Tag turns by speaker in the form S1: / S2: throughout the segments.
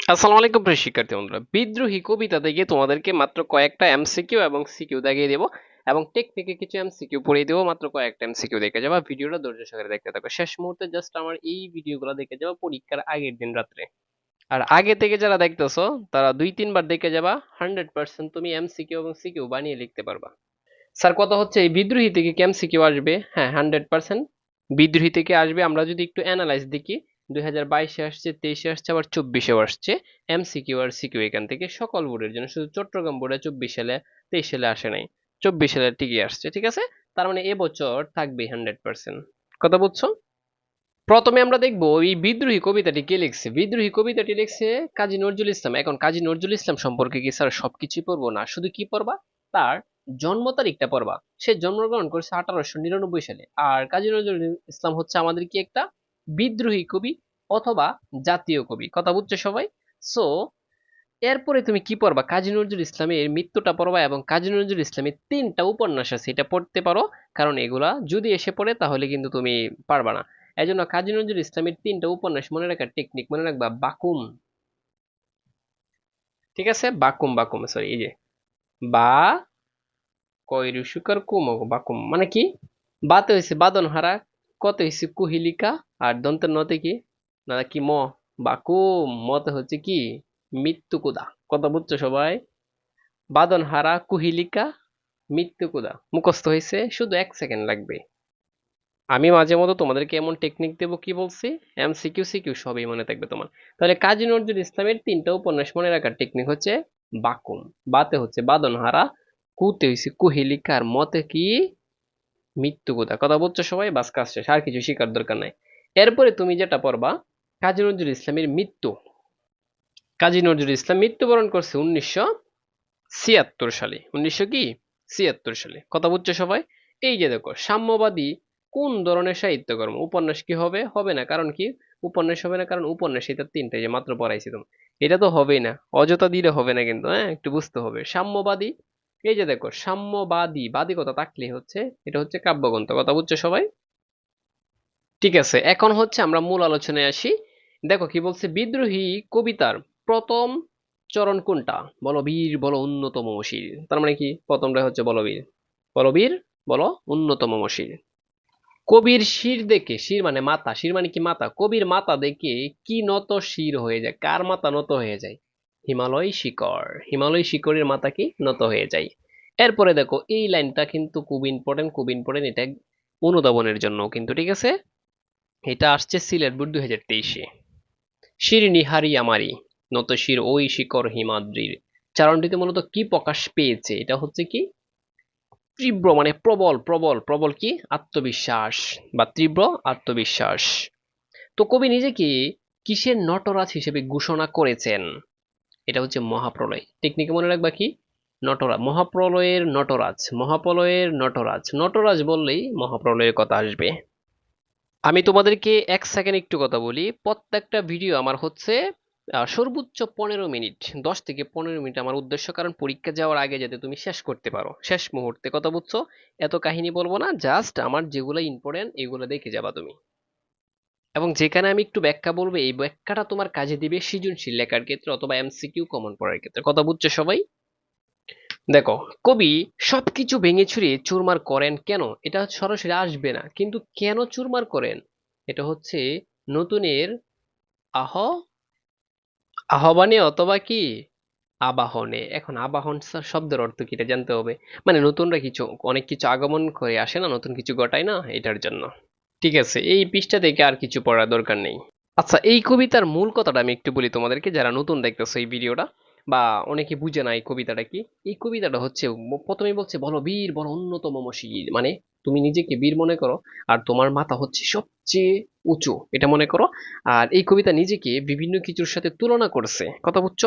S1: আসসালামু আলাইকুম প্রিয় শিক্ষার্থী বন্ধুরা। বিদ্রোহী কবিতা থেকে তোমাদেরকে মাত্র কয়েকটা এমসিকিউ এবং সিকিউ দেখিয়ে দেবো এবং টেকনিকে কিছু এমসিকিউ পড়িয়ে দেবো, মাত্র কয়েকটা এমসিকিউ দেখে যাবা। ভিডিওটা ধৈর্য সহকারে দেখতে থাকো। শেষ মুহূর্তে জাস্ট আমার এই ভিডিওগুলো দেখে যাবা পরীক্ষার আগের দিন রাত্রে। আর আগে থেকে যারা দেখতেছো, তারা দুই, তিনবার দেখে যাবা। হান্ড্রেড পার্সেন্ট তুমি এমসিকিউ এবং সিকিউ বানিয়ে লিখতে পারবা। স্যার, কথা হচ্ছে এই বিদ্রোহী থেকে কি এমসিকিউ আসবে? হ্যাঁ হান্ড্রেড পার্সেন্ট বিদ্রোহী থেকে আসবে। আমরা যদি একটু অ্যানালাইজ দেখি দুই হাজার বাইশে আসছে, তেইশে আসছে, আবার চব্বিশেও আসছে। এমসিকিউ আর সিকিউ এখান থেকে সকল বোর্ডের জন্য, শুধু চট্টগ্রাম বোর্ডে চব্বিশ সালে তেইশ সালে আসে নাই। চব্বিশ সালে ঠিকই আসছে, ঠিক আছে? তার মানে এবছর থাকবে হান্ড্রেড পার্সেন্ট। কথা বুঝছ? প্রথমে আমরা দেখব এই বিদ্রোহী কবিতাটি কে লিখছে? বিদ্রোহী কবিতাটি লিখছে কাজী নজরুল ইসলাম। এখন কাজী নজরুল ইসলাম সম্পর্কে কি স্যার সবকিছুই পড়ব না? শুধু কি পড়বা? তার জন্ম তারিখটা পড়বা। সে জন্মগ্রহণ করেছে আঠারোশো নিরানব্বই সালে। আর কাজী নজরুল ইসলাম হচ্ছে আমাদের কি একটা? বিদ্রোহী কবি অথবা জাতীয় কবি। কথা বুঝছ সবাই? সো এরপরে তুমি কি পড়বা? কাজী নজরুল ইসলামের মৃত্যুটা পড়বা এবং কাজী নজরুল ইসলামের তিনটা উপন্যাস আছে এটা পড়তে পারো। কারণ এগুলা যদি এসে পড়ে, তাহলে কিন্তু তুমি পারবা না। এই জন্য কাজী নজরুল ইসলামের তিনটা উপন্যাস মনে রাখার টেকনিক মনে রাখবা, বাকুম। ঠিক আছে? বাকুম বাকুম সরি এই যে। বা কয়রু শুকর কুম বাকুম। মানে কি? বাতে হয়েছে বাদন হারা কত হয়েছে কুহিলিকা আর দন্তের নতে কি? না কি ম? বাকুম মতে হচ্ছে কি? মৃত্যু কুদা। কথা বুঝছ সবাই? বাদন হারা কুহিলিকা মৃত্যু কুদা। মুখস্থ হয়েছে, শুধু এক সেকেন্ড লাগবে। আমি মাঝে মতো তোমাদেরকে এমন টেকনিক দেব কি বলছি? এম সিকিউ সিকিউ সবই মনে থাকবে তোমার। তাহলে কাজী নজরুল ইসলামের তিনটা উপন্যাস মনে রাখার টেকনিক হচ্ছে বাকুম বাতে হচ্ছে বাদন হারা, কুতে হয়েছে কুহিলিকার মতে কি? মৃত্যু কোথা কথা বলছো সবাই, বাস কাজ শেষ, আর কিছু শিকার দরকার নাই। এরপরে তুমি যেটা পড়বা, কাজী নজরুল ইসলামের মৃত্যু। কাজী নজরুল ইসলাম মৃত্যুবরণ করছে উনিশশো ছিয়াত্তর সালে। উনিশশো কি? ছিয়াত্তর সালে। কথা বুঝছ সবাই? এই যে দেখো, সাম্যবাদী কোন ধরনের সাহিত্যকর্ম? উপন্যাস কি হবে? হবে না। কারণ কি? উপন্যাস হবে না, কারণ উপন্যাস এটা তিনটে যে মাত্র পড়াইছি তুমি এটা তো হবেই না। অযথা দিলে হবে না কিন্তু হ্যাঁ? একটু বুঝতে হবে। সাম্যবাদী এই যে দেখো, সাম্যবাদী বাদী কথা থাকলে হচ্ছে, এটা হচ্ছে কাব্যগ্রন্থ, কথা বুঝছ সবাই? ঠিক আছে, এখন হচ্ছে আমরা মূল আলোচনায় আসি। দেখো কি বলছে, বিদ্রোহী কবিতার প্রথম চরণ কোনটা? বলো বীর বলো উন্নতম মশির। তার মানে কি? প্রথমটা হচ্ছে বলবীর। বলবীর, বলো উন্নতম মশির। কবির শির দেখে, শির মানে মাথা, শির মানে কি মাথা? কবির মাথা দেখে কি নত শির হয়ে যায়, কার মাথা নত হয়ে যায়? হিমালয় শিকড়। হিমালয় শিকড়ের মাথা কি? নত হয়ে যায়। এরপরে দেখো, এই লাইনটা কিন্তু খুব ইম্পর্টেন্ট খুব ইম্পর্টেন্ট এটা অনুধাবনের জন্য কিন্তু, ঠিক আছে? এটা আসছে সিলেট বোর্ড দুই হাজার তেইশে। শিরিনি হারি আমারি, নত শির ওই শিকড় হিমাদ্রির। চারণটিতে মূলত কি প্রকাশ পেয়েছে? এটা হচ্ছে কি? তীব্র মানে প্রবল প্রবল প্রবল কি? আত্মবিশ্বাস বা তীব্র আত্মবিশ্বাস। তো কবি নিজেকে কিসের নটরাজ হিসেবে ঘোষণা করেছেন? এটা হচ্ছে মহাপ্রলয়। টেকনিকে মনে রাখবা কি? নটরাজ। মহাপ্রলয়ের নটরাজ। মহাপ্রলয়ের নটরাজ। নটরাজ বললেই মহাপ্রলয়ের কথা আসবে। আমি তোমাদেরকে এক সেকেন্ড একটু কথা বলি। প্রত্যেকটা ভিডিও আমার হচ্ছে সর্বোচ্চ পনেরো মিনিট, দশ থেকে পনেরো মিনিট আমার উদ্দেশ্য। কারণ পরীক্ষা যাওয়ার আগে যাতে তুমি শেষ করতে পারো। শেষ মুহূর্তে কথা বুঝছ এত কাহিনী বলব না জাস্ট আমার যেগুলো ইম্পর্টেন্ট এগুলো দেখে যাবা তুমি। এবং যেখানে আমি একটু ব্যাখ্যা বলব, এই ব্যাখ্যাটা তোমার কাজে দিবে সৃজনশীল লেখার ক্ষেত্রে অথবা এমসিকিউ কমন পড়ার ক্ষেত্রে। কথা বুঝছ সবাই? দেখো, কবি সবকিছু ভেঙে ছুড়িয়ে চুরমার করেন কেন? এটা সরাসরি আসবে না। কিন্তু কেন চুরমার করেন? এটা হচ্ছে নতুনের আহ, আহ্বানে অথবা কি? আবাহনে। এখন আবাহন শব্দের অর্থ কি? এটা জানতে হবে। মানে নতুনরা কিছু, অনেক কিছু আগমন করে আসে না, নতুন কিছু ঘটায় না এটার জন্য। ঠিক আছে, এই পৃষ্ঠা থেকে আর কিছু পড়ার দরকার নেই। আচ্ছা এই কবিতার মূল কথাটা আমি একটু বলি তোমাদেরকে, যারা নতুন দেখতেছো এই ভিডিওটা, বা অনেকে বুঝে না এই কবিতাটা কি? এই কবিতাটা হচ্ছে, প্রথমেই বলছে, বলো বীর বলো অন্যতম মশির মানে তুমি নিজেকে বীর মনে করো, আর তোমার মাথা হচ্ছে সবচেয়ে উঁচু, এটা মনে করো। আর এই কবিতা নিজেকে বিভিন্ন কিছুর সাথে তুলনা করছে। কথা বুঝছ?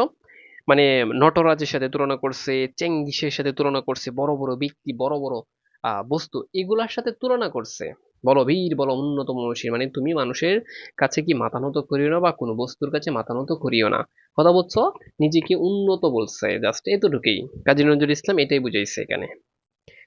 S1: মানে নটরাজের সাথে তুলনা করছে, চেঙ্গিসের সাথে তুলনা করছে, বড় বড় ব্যক্তি, বড় বড় বস্তু, এগুলার সাথে তুলনা করছে। বলো বীর, বলো উন্নতম মনীষী। মানে তুমি মানুষের কাছে কি মাথা নত করিও না বা কোনো বস্তুর কাছে মাথা নত করিও না? কথা বলছো? নিজেকে উন্নত বলছে জাস্ট এতটুকুই। কাজী নজরুল ইসলাম এটাই বুঝাইছে এখানে।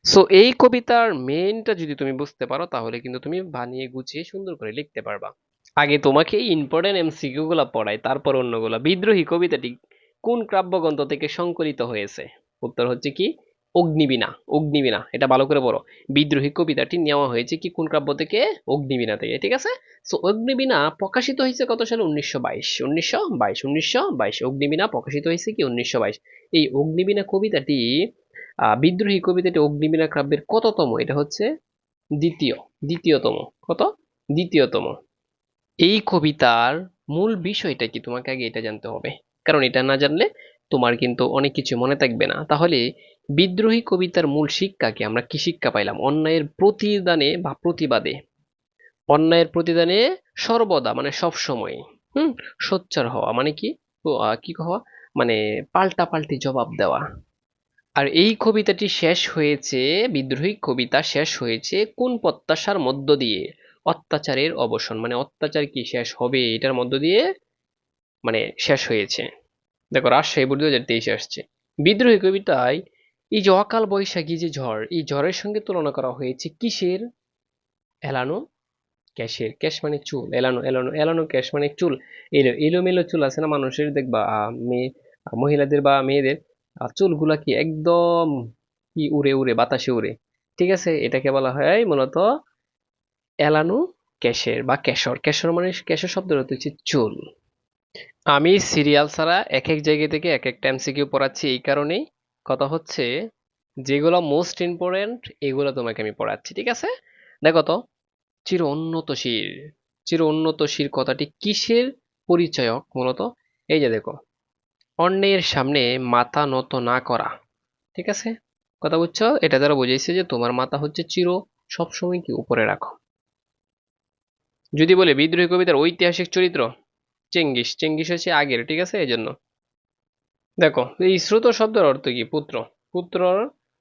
S1: সো এই কবিতার মেইনটা যদি তুমি বুঝতে পারো, তাহলে কিন্তু তুমি বানিয়ে গুছিয়ে সুন্দর করে লিখতে পারবা। আগে তোমাকে ইম্পর্টেন্ট এমসিকিউ গুলা পড়াই তারপর অন্যগুলা। বিদ্রোহী কবিতাটি কোন কাব্যগ্রন্থ থেকে সংকলিত হয়েছে? উত্তর হচ্ছে কি? অগ্নিবীণা অগ্নিবীণা, এটা ভালো করে পড়ো। বিদ্রোহী কবিতাটি নেওয়া হয়েছে কি কোন কাব্য থেকে? অগ্নিবীণা থেকে, ঠিক আছে? সো অগ্নিবীণা প্রকাশিত হয়েছে কত সালে? উনিশশো বাইশ উনিশশো বাইশ উনিশশো বাইশ, অগ্নিবীণা প্রকাশিত হয়েছে কি উনিশশো বাইশ? এই অগ্নিবীণা কবিতাটি বিদ্রোহী কবিতাটি অগ্নিবীণা কাব্যের কততম? এটা হচ্ছে দ্বিতীয়, দ্বিতীয়তম, কত? দ্বিতীয়তম। এই কবিতার মূল বিষয়টা কি? তোমাকে আগে এটা জানতে হবে। কারণ এটা না জানলে তোমার কিন্তু অনেক কিছু মনে থাকবে না। তাহলে বিদ্রোহী কবিতার মূল শিক্ষা কি আমরা কি শিক্ষা পাইলাম? অন্যায়ের প্রতিদানে বা প্রতিবাদে। অন্যায়ের প্রতিদানে সর্বদা মানে সব সময় হুম, সোচ্চার হওয়া মানে কি? কি হওয়া? মানে পাল্টা পাল্টি জবাব দেওয়া। আর এই কবিতাটি শেষ হয়েছে, বিদ্রোহী কবিতা শেষ হয়েছে কোন প্রত্যাশার মধ্য দিয়ে? অত্যাচারের অবসান মানে অত্যাচার কি শেষ হবে? এটার মধ্য দিয়ে মানে শেষ হয়েছে। দেখো, রাজশাহী বোর্ড দু হাজার তেইশে আসছে। বিদ্রোহী কবিতায় এই যে অকাল বৈশাখী যে ঝড়, এই ঝড়ের সঙ্গে তুলনা করা হয়েছে কিসের? এলানো ক্যাশের। ক্যাশ মানে চুল। এলানো এলানো এলানো ক্যাশ মানে চুল। এলো, এলোমেলো চুল আছে না মানুষের? দেখবা মেয়ে মহিলাদের বা মেয়েদের চুলগুলা কি একদম কি উড়ে উড়ে, বাতাসে উড়ে। ঠিক আছে? এটাকে বলা হয় মূলত এলানো ক্যাশের বা ক্যাশর। ক্যাশর মানে কেশর শব্দের হচ্ছে চুল। আমি সিরিয়াল ছাড়া এক এক জায়গা থেকে এক একটা এমসিকিউ পড়াচ্ছি এই কারণেই। কথা হচ্ছে, যেগুলো মোস্ট ইম্পর্টেন্ট এগুলো তোমাকে আমি পড়াচ্ছি, ঠিক আছে? দেখো তো, চির উন্নতশীল চির উন্নতশীল কথাটি কিসের পরিচয়ক মূলত? এই যে দেখো, অন্যের সামনে মাথা নত না করা, ঠিক আছে? কথা বুঝছ? এটা দ্বারা বুঝাইছে যে তোমার মাথা হচ্ছে চির, সবসময় কি উপরে রাখো। যদি বলে বিদ্রোহী কবিতার ঐতিহাসিক চরিত্র, চেঙ্গিস। চেঙ্গিস হচ্ছে আগের, ঠিক আছে? এই জন্য দেখো, এই শ্রুত শব্দের অর্থ কি? পুত্র। পুত্রর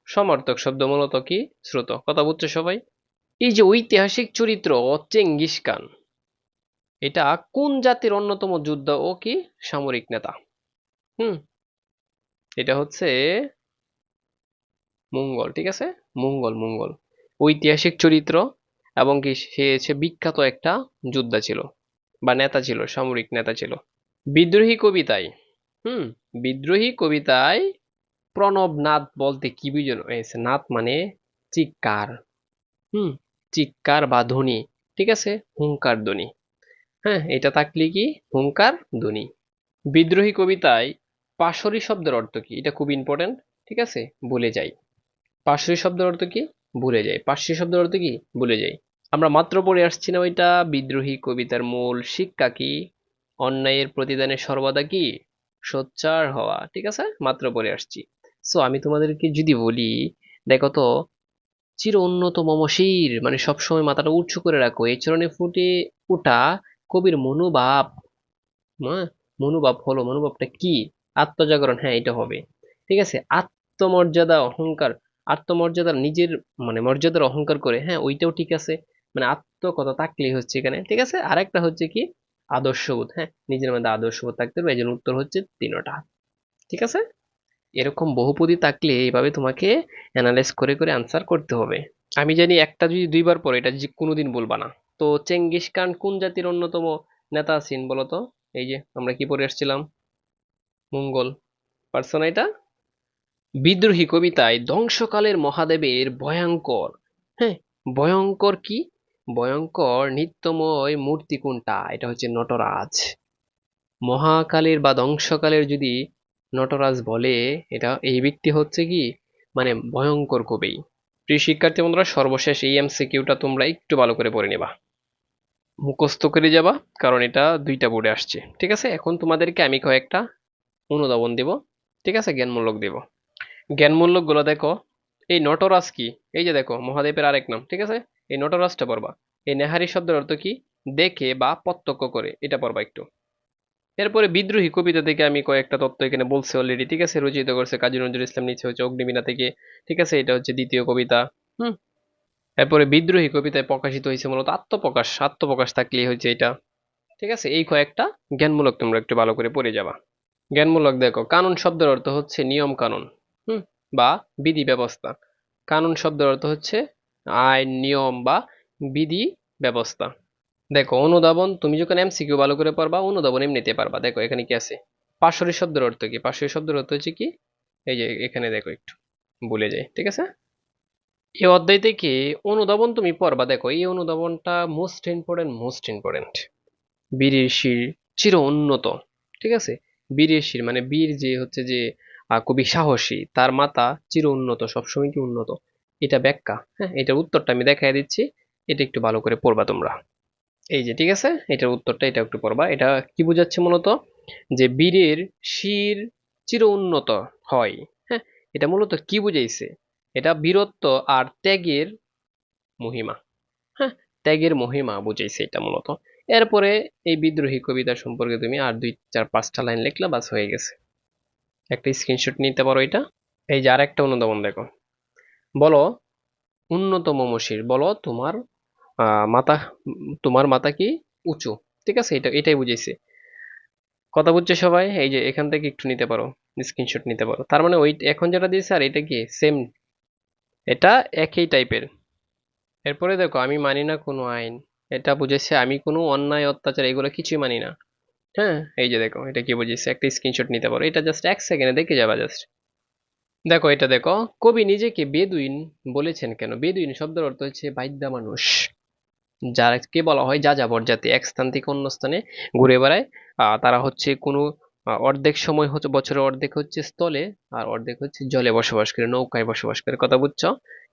S1: সমর্থক শব্দ মূলত কি? শ্রুত। কথা বুঝছ সবাই? এই যে ঐতিহাসিক চরিত্র চেঙ্গিস খান, এটা কোন জাতির অন্যতম যুদ্ধ ও কি সামরিক নেতা? হুম, এটা হচ্ছে মঙ্গল, ঠিক আছে? মঙ্গল মঙ্গল। ঐতিহাসিক চরিত্র এবং কি সে হচ্ছে বিখ্যাত একটা যোদ্ধা ছিল বা নেতা ছিল, সামরিক নেতা ছিল। বিদ্রোহী কবিতায় হুম, বিদ্রোহী কবিতায় প্রণব নাথ বলতে কি বুঝানো হয়েছে নাদ মানে চিৎকার। হুম, চিৎকার বা ধ্বনি, ঠিক আছে? হুঙ্কার ধ্বনি। হ্যাঁ এটা থাকলে কি? হুঙ্কার ধ্বনি। বিদ্রোহী কবিতায় পাশরি শব্দের অর্থ কি? এটা খুব ইম্পর্টেন্ট ঠিক আছে? ভুলে যাই। পাশরি শব্দের অর্থ কি? ভুলে যাই। পাশরি শব্দের অর্থ কি? ভুলে যাই। আমরা মাত্র পড়ে আসছি না ওইটা। বিদ্রোহী কবিতার মূল শিক্ষা কি? অন্যায়ের প্রতিদানে সর্বদা কি? সোচ্চার হওয়া, ঠিক আছে? মাত্র পড়ে আসছি। সো আমি তোমাদেরকে যদি বলি, দেখো তো, চির উন্নত মমশির মানে সবসময় মাথাটা উঁচু করে রাখো। এই চরণে ফুটে ওঠা কবির মনোভাব মনোভাব হলো, মনোভাবটা কি? আত্মজাগরণ হ্যাঁ এটা হবে। ঠিক আছে? আত্মমর্যাদা, অহংকার আত্মমর্যাদার নিজের মানে মর্যাদার অহংকার করে হ্যাঁ ওইটাও ঠিক আছে। মানে আত্মকথা থাকলেই হচ্ছে এখানে, ঠিক আছে? আরেকটা হচ্ছে কি? আদর্শবোধ হ্যাঁ? নিজের মধ্যে আদর্শবোধ থাকতে হবে এই উত্তর হচ্ছে তিনটা। ঠিক আছে? এরকম বহুপদী থাকলে এইভাবে তোমাকে অ্যানালাইজ করে করে আনসার করতে হবে। আমি জানি একটা যদি দুইবার পরে এটা যে কোনোদিন বলবা না। তো চেঙ্গিস খান কোন জাতির অন্যতম নেতা আছেন বলতো এই যে আমরা কি পড়ে আসছিলাম? মঙ্গল। পারছ এটা? বিদ্রোহী কবিতায় ধ্বংসকালের মহাদেবের ভয়ঙ্কর হ্যাঁ? ভয়ঙ্কর কি? ভয়ঙ্কর নিত্যময় মূর্তি কোনটা? এটা হচ্ছে নটরাজ। মহাকালের বা ধ্বংসকালের যদি নটরাজ বলে, এটা, এই ব্যক্তি হচ্ছে কি? মানে ভয়ঙ্কর কবি। প্রিয় শিক্ষার্থী বন্ধুরা, সর্বশেষ এই এমসিকিউটা তোমরা একটু ভালো করে পড়ে নেবা। মুখস্থ করে যাবা, কারণ এটা দুইটা বোর্ডে আসছে। ঠিক আছে? এখন তোমাদেরকে আমি কয়েকটা অনুধাবন দেব। ঠিক আছে? জ্ঞানমূলক দেব। জ্ঞানমূলকগুলো দেখো। এই নটরাজ কি? এই যে দেখো, মহাদেবের আরেক নাম। ঠিক আছে? এই নটরাজটা পড়বা। এই নেহারি শব্দের অর্থ কি? দেখে বা প্রত্যক্ষ করে। এটা পড়বা একটু। এরপরে বিদ্রোহী কবিতা থেকে আমি কয়েকটা তত্ত্ব এখানে বলছি অলরেডি ঠিক আছে? রচিত করছে কাজী নজরুল ইসলাম, নিচে হচ্ছে অগ্নিবীণা থেকে, ঠিক আছে? এটা হচ্ছে দ্বিতীয় কবিতা, হুম? এরপরে বিদ্রোহী কবিতায় প্রকাশিত হয়েছে মূলত আত্মপ্রকাশ। আত্মপ্রকাশ থাকলেই হচ্ছে এটা, ঠিক আছে? এই কয়েকটা জ্ঞানমূলক তোমরা একটু ভালো করে পড়ে যাবা। জ্ঞানমূলক দেখো, কানুন শব্দের অর্থ হচ্ছে নিয়ম কানুন, হুম? বা বিধি ব্যবস্থা। কানুন শব্দের অর্থ হচ্ছে আইন, নিয়ম বা বিধি ব্যবস্থা। দেখো, অনুধাবন, তুমি যখন এমসিকিউ ভালো করে পারবা অনুধাবন এমনিতে পারবা। দেখো, এখানে কি আছে? পাশরি শব্দের অর্থ কি? পাশরি শব্দের অর্থ হচ্ছে কি? এই যে, এখানে দেখো একটু, ভুলে যাই, ঠিক আছে? এই অধ্যায় থেকে অনুধাবন তুমি পড়বা, দেখো, এই অনুধাবনটা মোস্ট ইম্পর্টেন্ট মোস্ট ইম্পর্টেন্ট বীরের শির চির উন্নত, ঠিক আছে? বীরের শির মানে বীর যে হচ্ছে যে কবি সাহসী, তার মাতা চির উন্নত, সবসময় কি উন্নত। এটা ব্যাখ্যা হ্যাঁ? এটার উত্তরটা আমি দেখাই দিচ্ছি। এটা একটু ভালো করে পড়বা তোমরা। এই যে, ঠিক আছে? এটার উত্তরটা এটা একটু পড়বা। এটা কি বোঝাচ্ছে মূলত? যে বীরের শির চির উন্নত হয় হ্যাঁ? এটা মূলত কি বুঝাইছে? এটা বীরত্ব আর ত্যাগের মহিমা হ্যাঁ? ত্যাগের মহিমা বুঝাইছে এটা মূলত। এরপরে এই বিদ্রোহী কবিতা সম্পর্কে তুমি আর দুই, চার, পাঁচটা লাইন লিখলে বাস হয়ে গেছে। একটা স্ক্রিনশট নিতে পারো এটা। এই যে আর একটা অনুধাবন দেখো। বলো উন্নত মমশির বলো তোমার মাথা তোমার মাথা কি উঁচু? ঠিক আছে? এটা, এটাই বুঝাইছে কথা বুঝছে সবাই? এই যে এখান থেকে একটু নিতে পারো স্ক্রিনশট নিতে পারো। তার মানে ওই এখন যেটা দিয়েছে আর এটা কি? সেম এটা একই টাইপের এরপরে দেখো, আমি মানি না কোনো আইন। এটা বুঝেছে, আমি কোনো অন্যায়, অত্যাচার, এগুলো কিছুই মানি না। হ্যাঁ? এই যে দেখো, এটা কি বুঝেছে? একটা স্ক্রিনশট নিতে পারো। এটা জাস্ট এক সেকেন্ডে দেখে যাবা জাস্ট দেখো, এটা দেখো। কবি নিজেকে বেদুইন বলেছেন কেন? বেদুইন শব্দের অর্থ হচ্ছে বাদ্যা মানুষ। যাকে বলা হয়? যা যাযাবর। জাতি এক স্থান থেকে অন্য স্থানে ঘুরে বেড়ায়। তারা হচ্ছে কোনো অর্ধেক সময় হচ্ছে বছরের অর্ধেক হচ্ছে স্থলে আর অর্ধেক হচ্ছে জলে বসবাস করে, নৌকায় বসবাস করে। কথা বুঝছ?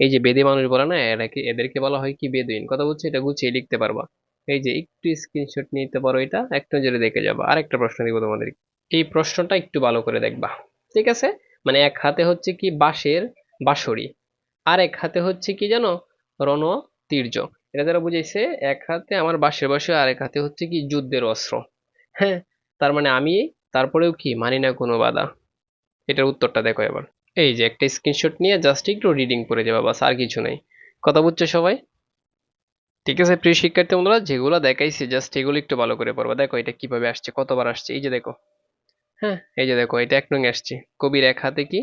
S1: এই যে বেদে মানুষ বলে না এরাকে এদেরকে বলা হয় কি বেদুইন? কথা বুঝছ? এটা গুছিয়ে লিখতে পারবা। এই যে একটু স্ক্রিনশট নিতে পারো এটা, একটা নজরে দেখে যাবা। আরেকটা প্রশ্ন দিব তোমাদের। এই প্রশ্নটা একটু ভালো করে দেখবা। ঠিক আছে? মানে এক হাতে হচ্ছে কি বাঁশের বাঁশরি আর এক হাতে হচ্ছে কি জানো রণ তীর্য এটা দ্বারা বুঝাইছে, এক হাতে আমার বাঁশের বাঁশি আর এক হাতে হচ্ছে কি যুদ্ধের অস্ত্র। হ্যাঁ তার মানে আমি তারপরেও কি মানি না কোনো বাধা। এটার উত্তরটা দেখো এবার। এই যে একটা স্ক্রিনশট নিয়ে জাস্ট একটু রিডিং করে যাবা বাস আর কিছু নেই। কথা বুঝছ সবাই? ঠিক আছে, প্রিয় শিক্ষার্থী বন্ধুরা, যেগুলো দেখাইছি জাস্ট এগুলো একটু ভালো করে পড়বা। দেখো এটা কীভাবে আসছে, কতবার আসছে, এই যে দেখো। হ্যাঁ এই যে দেখো, এটা এক নং আসছে। কবির এক হাতে কি?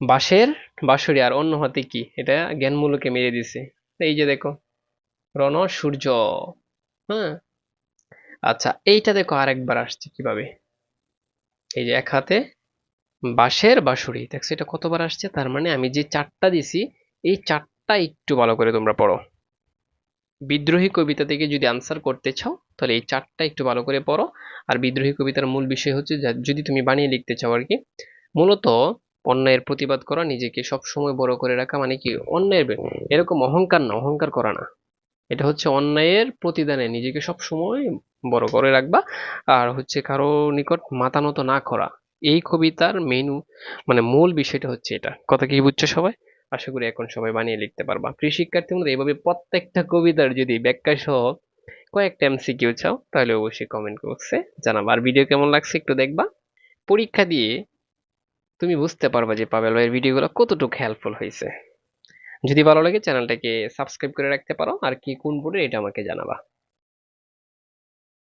S1: বাঁশের বাঁশরি আর অন্য হাতে কি? এটা জ্ঞানমূলকে মেরে দিছে। এই যে দেখো, রণ সূর্য। হ্যাঁ আচ্ছা এইটা দেখো আরেকবার আসছে কীভাবে? এই যে এক হাতে বাঁশের বাঁশরি। দেখছ এটা কতবার আসছে? তার মানে আমি যে চারটা দিছি, এই চারটা একটু ভালো করে তোমরা পড়ো। বিদ্রোহী কবিতা থেকে যদি আনসার করতে চাও, তাহলে এই চারটা একটু ভালো করে পড়ো। আর বিদ্রোহী কবিতার মূল বিষয় হচ্ছে যদি তুমি বানিয়ে লিখতে চাও আর কি, মূলত অন্যায়ের প্রতিবাদ করা, নিজেকে সব সময় বড় করে রাখা মানে কি, অন্যায়ের এরকম অহংকার না, অহংকার করা না। এটা হচ্ছে অন্যায়ের প্রতিদানে নিজেকে সব সময় বড় করে রাখবা। আর হচ্ছে কারও নিকট মাতানত না করা, এই কবিতার মেনু মানে মূল বিষয়টা হচ্ছে এটা। কথা কি বুঝছ সবাই? আশা করি এখন সবাই বানিয়ে লিখতে পারবা। প্রিয় শিক্ষার্থী বন্ধুরা, এইভাবে প্রত্যেকটা কবিতার যদি ব্যাখ্যা সহ কয়েকটা এমসিকিউ চাও, তাহলে অবশ্যই কমেন্ট বক্সে জানাবা। আর ভিডিও কেমন লাগছে একটু দেখবা। পরীক্ষা দিয়ে তুমি বুঝতে পারবা যে পাবেল ভাইয়ের ভিডিওগুলো কতটুকু হেল্পফুল হয়েছে। যদি ভালো লাগে চ্যানেলটাকে সাবস্ক্রাইব করে রাখতে পারো। আর কি কোন বোর্ডে এটা আমাকে জানাবা।